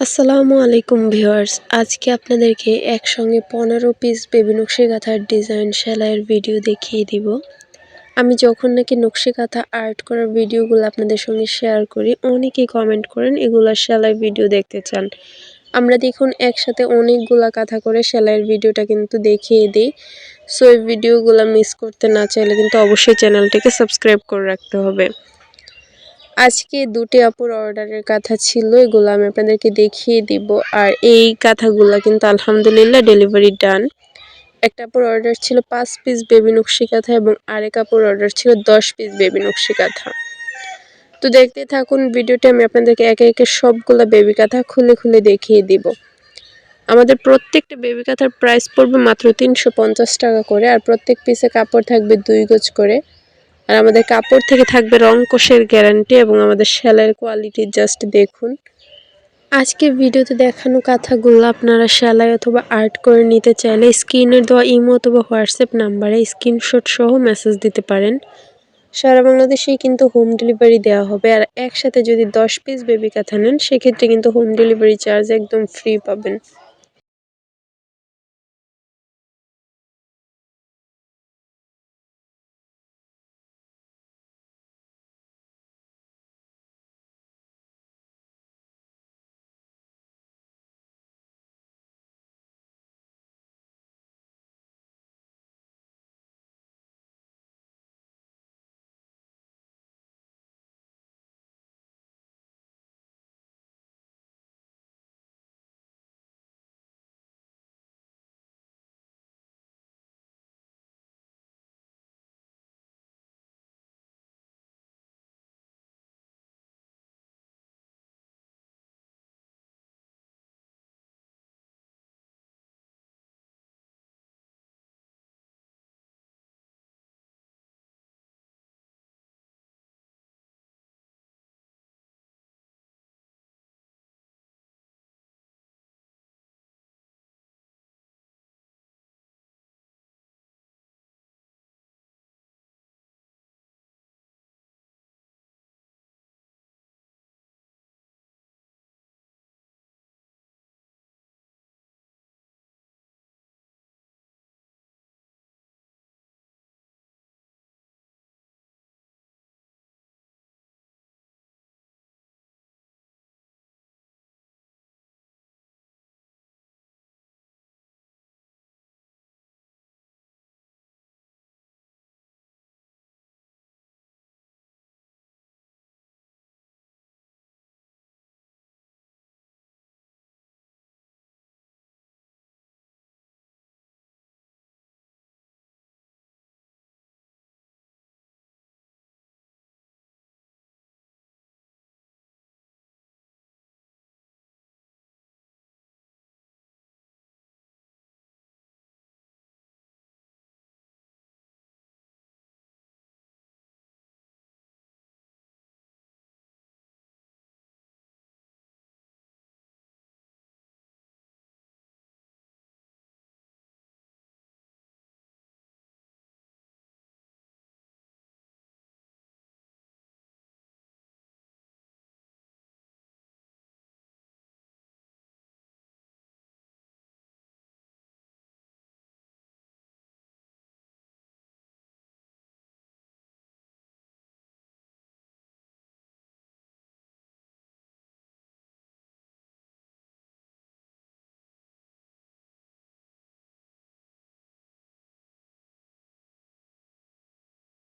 আসসালামু আলাইকুম ভিউয়ার্স। আজকে আপনাদেরকে একসঙ্গে পনেরো পিস বেবি নকশি কাঁথার ডিজাইন সেলাইয়ের ভিডিও দেখিয়ে দিব। আমি যখন নাকি নকশি কাঁথা আর্ট করার ভিডিওগুলো আপনাদের সঙ্গে শেয়ার করি, অনেকেই কমেন্ট করেন, এগুলো সেলাই ভিডিও দেখতে চান। আমরা দেখুন একসাথে অনেকগুলা কাঁথা করে সেলাইয়ের ভিডিওটা কিন্তু দেখিয়ে দিই। সো এই ভিডিওগুলো মিস করতে না চাইলে কিন্তু অবশ্যই চ্যানেলটিকে সাবস্ক্রাইব করে রাখতে হবে। আজকে দুটি আপুর অর্ডারের কথা ছিল, এগুলো আমি আপনাদেরকে দেখিয়ে দিব। আর এই কাঁথাগুলো কিন্তু আলহামদুলিল্লাহ ডেলিভারি ডান। একটা আপুর অর্ডার ছিল পাঁচ পিস বেবি নকশি কাঁথা এবং আরেক আপুর অর্ডার ছিল দশ পিস বেবি নকশি কাঁথা। তো দেখতে থাকুন, ভিডিওটি আমি আপনাদেরকে একে একে সবগুলো বেবি কাঁথা খুলে খুলে দেখিয়ে দিব। আমাদের প্রত্যেকটা বেবি কাঁথার প্রাইস পড়বে মাত্র তিনশো পঞ্চাশ টাকা করে, আর প্রত্যেক পিসে কাপড় থাকবে দুই গজ করে। আর আমাদের কাপড় থেকে থাকবে রং কোষের গ্যারান্টি এবং আমাদের সেলাইয়ের কোয়ালিটি জাস্ট দেখুন। আজকে ভিডিওতে দেখানো কাঁথাগুলো আপনারা সেলাই অথবা আর্ট করে নিতে চাইলে স্ক্রিনের দেওয়া ইমো অথবা হোয়াটসঅ্যাপ নাম্বারে স্ক্রিনশট সহ মেসেজ দিতে পারেন। সারা বাংলাদেশেই কিন্তু হোম ডেলিভারি দেওয়া হবে আর একসাথে যদি দশ পিস বেবি কাঁথা নেন, সেক্ষেত্রে কিন্তু হোম ডেলিভারি চার্জ একদম ফ্রি পাবেন।